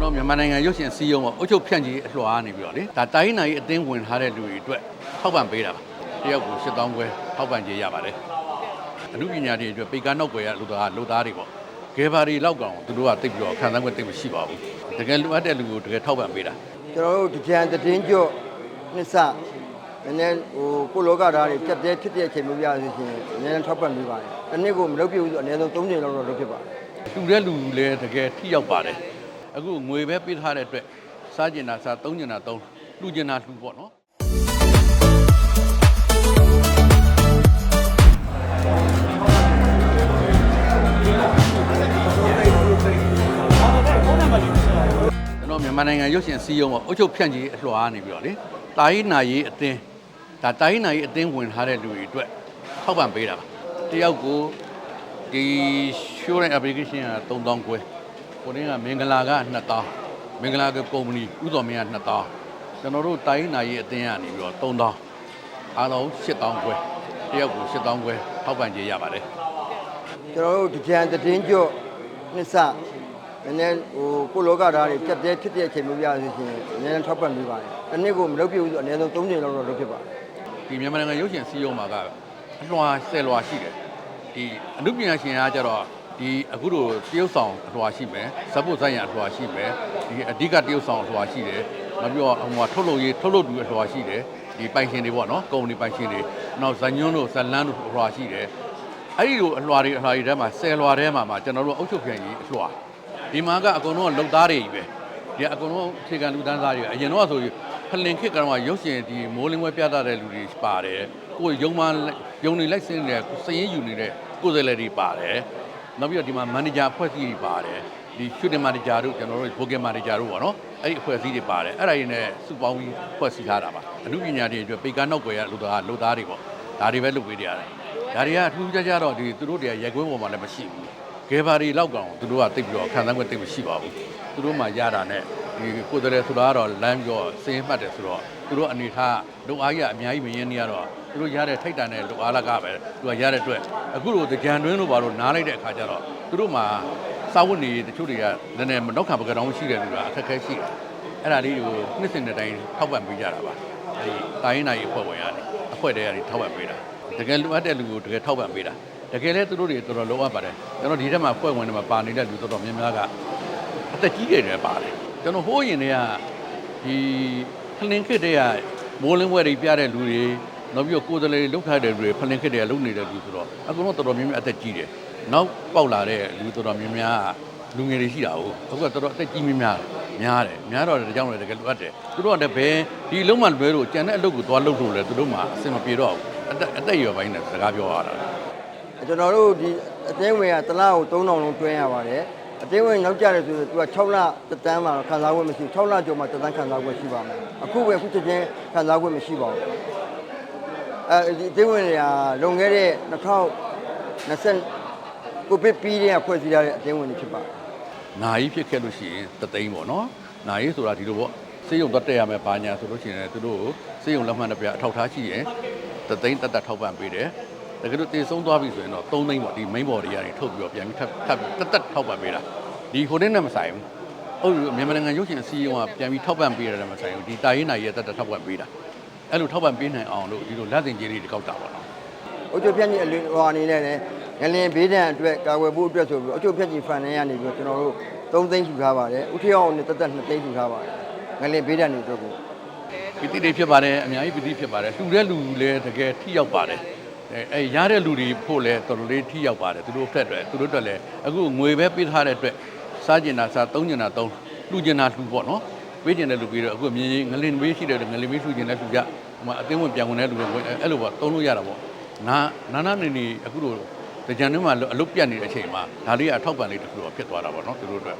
ကျွန်တော်မြန်မာနိုင်ငံရုပ်ရှင်စီးရုံးပေါ့အုတ်ချုပ်ဖြန့်ကြီးအလွှာကနေပြီးတော့လေဒါတိုင်းနိုင်အသင်းဝင်ထားတဲ့လူတွေအတွက်ထောက်ပံ့ပေးတာပါတယောက်ကို8000ကျွဲထောက်ပံ့ကြေးရပါတယ်အမှုပညာတွေအတွက်ပေကာနောက်ွယ်ရလူသားလူသားတွေပေါ့ဂေဘာတွေလောက်ကောင်သူတို့ကတိတ်ပြီးတော့ခံစား권တိတ်မရှိပါဘူးတကယ်လိုအပ်တဲ့လူကိုတကယ်ထောက်ပံ့ပေးတာကျွန်တော်တို့ကြံသတင်းကြော့နှစ်ဆနည်းနည်းဟိုကိုလောကဓာတ်တွေပြတ်တဲ့ဖြစ်တဲ့အချိန်မျိုးပြရဆိုရှင်နည်းနည်းထောက်ပံ့ပေးပါတယ်။တစ်နှစ်ကိုမလုပ်ပြဘူးဆိုအနည်းဆုံး3ချိန်လောက်တော့လုပ်ဖြစ်ပါတယ်လူတဲ့လူလည်းတကယ်ထိရောက်ပါတယ် အခုငွေပဲပေးထားတဲ့အတွက်စားကျင်တာစားသုံးကျင်တာသုံးလှူကျင်တာလှူပေါ့နော်ကျွန်တော်မြန်မာနိုင်ငံရုပ်ရှင်စီးရုံးပေါ့အုတ်ချုပ်ဖြန့်ကြီးအလွှာကနေပြီးတော့လေတာယီနာယီအတင်းဒါတာယီနာယီအတင်းဝင်ထားတဲ့လူတွေအတွက်ထောက်ပံ့ပေးတာပါတယောက်ကိုဒီ show တဲ့ application က3000ကျွဲ ကိုရင်းကမင်္ဂလာက2000မင်္ဂလာကကုမ္ပဏီဥတော်မင်းက2000ကျွန်တော်တို့တာယီနာယီအတင်းကနေပြီးတော့3000အားလုံး8000ကျွဲတယောက်ကို8000ကျွဲထောက်ပံ့ကြေးရပါတယ်။ကျွန်တော်တို့ကြံသတင်းကြော့နှစ်ဆနည်းနည်းဟိုကိုလောကဓာတ်တွေပြတ်တဲ့ဖြစ်တဲ့အချိန်မျိုးပြရဆိုရှင်နည်းနည်းထောက်ပံ့ပေးပါတယ်။တစ်နှစ်ကိုမလုပ်ပြဘူးဆိုအနည်းဆုံး3ချိန်လောက်တော့လုပ်ဖြစ်ပါတယ်ဒီမြန်မာနိုင်ငံရုပ်ရှင်စီးရုံးမှာကအလွှာဆယ်လွှာရှိတယ်ဒီအနုပညာရှင်ကကြတော့ ဒီအခုတို့တရုတ်ဆောင်အလွှာရှိမယ်ဇက်ပုတ်ဇက်ရံအလွှာရှိမယ်ဒီအဓိကတရုတ်ဆောင်အလွှာရှိတယ်နောက်ပြီးတော့ဟိုမှာထုတ်လုပ်ရေးထုတ်လုပ်သူအလွှာရှိတယ်ဒီပိုင်ရှင်တွေပေါ့နော်ကုမ္ပဏီပိုင်ရှင်တွေနောက်ဇညွန်းတို့ဇလန်းတို့အလွှာရှိတယ်အဲ့ဒီလိုအလွှာတွေအလွှာတွေထဲမှာဆယ်လွှာထဲမှာမှာကျွန်တော်တို့အုပ်ချုပ်ပြန်ကြီးအလွှာဒီမှာကအကုန်လုံးကလုံသားတွေကြီးပဲဒီအကုန်လုံးအခြေခံလူတန်းစားတွေပဲအရင်တော့ဆိုရင်ဖလင်ခစ်ကတော့ရုပ်ရှင်ဒီမိုးလင်းဝဲပြသတဲ့လူတွေပါတယ်ကိုယ်ရုံမှယုံနေလိုက်စင်းတဲ့စည်ရင်ယူနေတဲ့ကိုယ်စားလှယ်တွေပါတယ် နောက်ပြီးတော့ဒီမှာမန်နေဂျာအဖွဲ့အစည်းတွေပါတယ်ဒီရှူတင်မန်နေဂျာတို့ကျွန်တော်တို့ဘိုကင်မန်နေဂျာတို့ပေါ့နော်အဲ့ဒီအဖွဲ့အစည်းတွေပါတယ်အဲ့ဒါတွေနဲ့စုပေါင်းပြီးဖွဲ့စည်းထားတာပါအမှုပညာတွေအတွက်ပေကာနောက်ွယ်ရလူသားလူသားတွေပေါ့ဒါတွေပဲလုပ်ပေးကြရတယ်ဒါတွေကအထူးခြားခြားတော့ဒီသူတို့တွေကရက်ကွင်းပေါ်မှာလည်းမရှိဘူးဂေဘာတွေလောက်ကောင်သူတို့ကတိတ်ပြီးတော့ခံစား권တိတ်မရှိပါဘူးသူတို့မှရတာနဲ့ဒီကိုယ်တည်းဆိုတာကတော့လမ်းပြီးတော့စင်းမှတ်တယ်ဆိုတော့သူတို့အနေထားလုံအားကြီးကအများကြီးမရင်းနေရတော့ သူတို့ရတဲ့ထိုက်တန်တဲ့လုံအားလကပဲသူကရတဲ့အတွက်အခုလိုကြံတွင်းလို့ပါတော့နားလိုက်တဲ့အခါကျတော့သူတို့မှစာဝတ်နေတချို့တွေကနည်းနည်းမနောက်ခံပကတောင်းရှိတယ်လူကအခက်ခဲရှိတယ်အဲ့ဒါလေးကိုနှစ်စဉ်တဲ့တိုင်းထောက်ပံ့ပေးကြတာပါအဲဒီတိုင်းနိုင်အဖွဲ့ဝင်ရတယ်အဖွဲ့တွေကနေထောက်ပံ့ပေးတာတကယ်လိုအပ်တဲ့လူကိုတကယ်ထောက်ပံ့ပေးတာတကယ်လဲသူတို့တွေတော်တော်လုံးဝပါတယ်ကျွန်တော်ဒီထက်မှာဖွဲ့ဝင်တွေမှာပါနေတဲ့လူတော်တော်များများကအသက်ကြီးတွေလည်းပါတယ်ကျွန်တော်ဟိုးရင်တွေကဒီဖလင်ခစ်တွေကမိုးလင်းဝဲတွေပြတဲ့လူတွေ နောက်ပြီးတော့ကိုယ်တလေလောက်ထားတဲ့လူတွေဖလင်ခက်တွေလုံနေတဲ့လူဆိုတော့အကုန်လုံးတော်တော်များများအသက်ကြီးတယ်နောက်ပေါက်လာတဲ့လူတော်တော်များများလူငယ်တွေရှိတာဟုတ်အခုကတော်တော်အသက်ကြီးများများများတယ်များတော့တကြောင်လည်းတကယ်လိုအပ်တယ်သူတို့ကလည်းဘယ်ဒီလုံးမလွဲလို့ကြံတဲ့အလုပ်ကိုသွားလုပ်လို့လည်းသူတို့မှအဆင်မပြေတော့ဘူးအသက်အသက်ရောပိုင်းနဲ့စကားပြောရတာကျွန်တော်တို့ဒီအသိဝင်ကတလားကို3000လုံးတွဲရပါတယ်အသိဝင်နောက်ကျတယ်ဆိုတော့သူက6လတန်းမှာခံစားခွင့်မရှိ6လကျော်မှာတန်းခံစားခွင့်ရှိပါမယ်အခုပဲအခုချက်ချင်းခံစားခွင့်မရှိပါဘူး အဲဒီအသိဝင်တွေကလွန်ခဲ့တဲ့2020ကိုဗစ်ပြီးတဲ့ဖွဲ့စည်းရတဲ့အသိဝင်တွေဖြစ်ပါတယ်။နာကြီးဖြစ်ခဲ့လို့ရှိရင်တသိန်းပေါ့နော်နာကြီးဆိုတာဒီလိုပေါ့စေယုံတက်တက်ရမယ်ပါညာဆိုလို့ရှိရင်လည်းသူတို့ကိုစေယုံလက်မှတ်တစ်ပြအထောက်ထားရှိရင်တသိန်းတက်တက်ထောက်ပံ့ပေးတယ်တကယ်လို့တည်ဆုံးသွားပြီဆိုရင်တော့3သိန်းပေါ့ဒီ main body တွေကနေထုတ်ပြီးတော့ပြန်ပြီးထပ်ထပ်တက်တက်ထောက်ပံ့ပေးတာဒီဟိုတဲ့နဲ့မဆိုင်ဘူးဟုတ်ပြီမြန်မာနိုင်ငံရုပ်ရှင်အစည်းအရုံးကပြန်ပြီးထောက်ပံ့ပေးရတယ်မဆိုင်ဘူးဒီတာရင်နာကြီးရဲ့တက်တက်ထောက်ပံ့ပေးတာ အဲ့လိုထောက်ပံ့ပေးနိုင်အောင်လို့ဒီလိုလက်တင်ကြီးလေးတွေကောက်တာပါတော့အုတ်ချုပ်ဖြတ်ကြီးအလင်းဟိုအနေနဲ့လည်းငလင်ဘေးဒဏ်အတွက်ကာကွယ်ဖို့အတွက်ဆိုပြီးအုတ်ချုပ်ဖြတ်ကြီးဖန်နေရနေပြီးတော့ကျွန်တော်တို့3သိန်းယူထားပါတယ်ဥထရောင်းနဲ့တက်တက်2သိန်းယူထားပါတယ်ငလင်ဘေးဒဏ်တွေအတွက်ကိုပီတိတွေဖြစ်ပါတယ်အများကြီးပီတိဖြစ်ပါတယ်လှူတဲ့လူလည်းတကယ်ထိရောက်ပါတယ်အဲအဲရတဲ့လူတွေဖို့လည်းတော်တော်လေးထိရောက်ပါတယ်သူတို့ဖက်အတွက်သူတို့အတွက်လည်းအခုငွေပဲပေးထားတဲ့အတွက်စားကျင်တာစားသုံးကျင်တာသုံးလှူကျင်တာလှူပေါ့နော်ပေးကျင်တဲ့လူပြီးတော့အခုမြင်ရင်ငလင်မေးရှိတယ်ငလင်မေးလှူကျင်တဲ့လူကြ ဟိုမှာအသိဝင်ပြန်ဝင်တဲ့လူတွေအဲ့လိုပေါ့သုံးလို့ရတာပေါ့နာနာနာနေနေအခုလိုကြံထဲမှာအလုတ်ပြတ်နေတဲ့အချိန်မှာဒါလေးကအထောက်ပံ့လေးတစ်ခုတော့ဖြစ်သွားတာပေါ့နော်သူတို့အတွက်